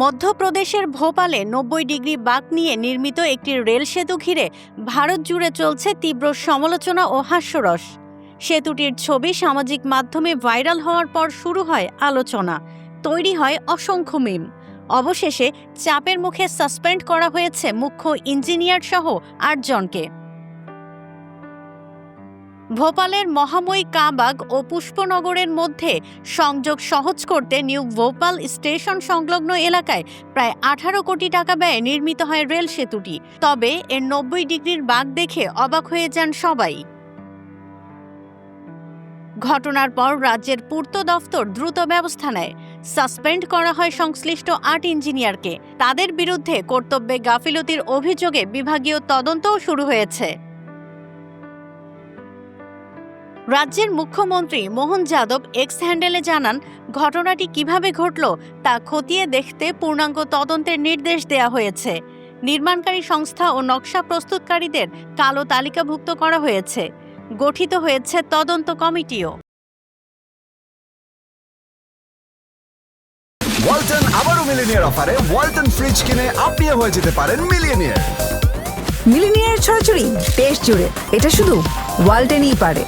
মধ্যপ্রদেশের ভোপালে নব্বই ডিগ্রি বাঁক নিয়ে নির্মিত একটি রেল সেতু ঘিরে ভারত জুড়ে চলছে তীব্র সমালোচনা ও হাস্যরস। সেতুটির ছবি সামাজিক মাধ্যমে ভাইরাল হওয়ার পর শুরু হয় আলোচনা, তৈরি হয় অসংখ্য মিম। অবশেষে চাপের মুখে সাসপেন্ড করা হয়েছে মুখ্য ইঞ্জিনিয়ার সহ আটজনকে। ভোপালের মহাময়ী কাবাগ ও পুষ্পনগরের মধ্যে সংযোগ সহজ করতে নিউ ভোপাল স্টেশন সংলগ্ন এলাকায় প্রায় আঠারো কোটি টাকা ব্যয়ে নির্মিত হয় রেল সেতুটি। তবে এর নব্বই ডিগ্রির বাঘ দেখে অবাক হয়ে যান সবাই। ঘটনার পর রাজ্যের পূর্ত দফতর দ্রুত ব্যবস্থা নেয়। সাসপেন্ড করা হয় সংশ্লিষ্ট আট ইঞ্জিনিয়ারকে। তাদের বিরুদ্ধে কর্তব্যে গাফিলতির অভিযোগে বিভাগীয় তদন্তও শুরু হয়েছে। রাজ্যের মুখ্যমন্ত্রী মোহন যাদব এক্স হ্যান্ডেলে জানান ঘটনাটি কীভাবে ঘটল তা খতিয়ে দেখতে পূর্ণাঙ্গ তদন্তের নির্দেশ দেওয়া হয়েছে। নির্মাণকারী সংস্থা ও নকশা প্রস্তুতকারীদের কালো তালিকাভুক্ত করা হয়েছে। গঠিত হয়েছে তদন্ত কমিটিও। ওয়ালটন আবারও মিলিনিয়ার অফারে ওয়ালটন ফ্রিজ কিনে আপনিও হয়ে যেতে পারেন মিলিয়নিয়ার মিলিনিয়ার ছড়াছড়ি দেশ জুড়ে। এটা শুধু ওয়ালটেনই পারে।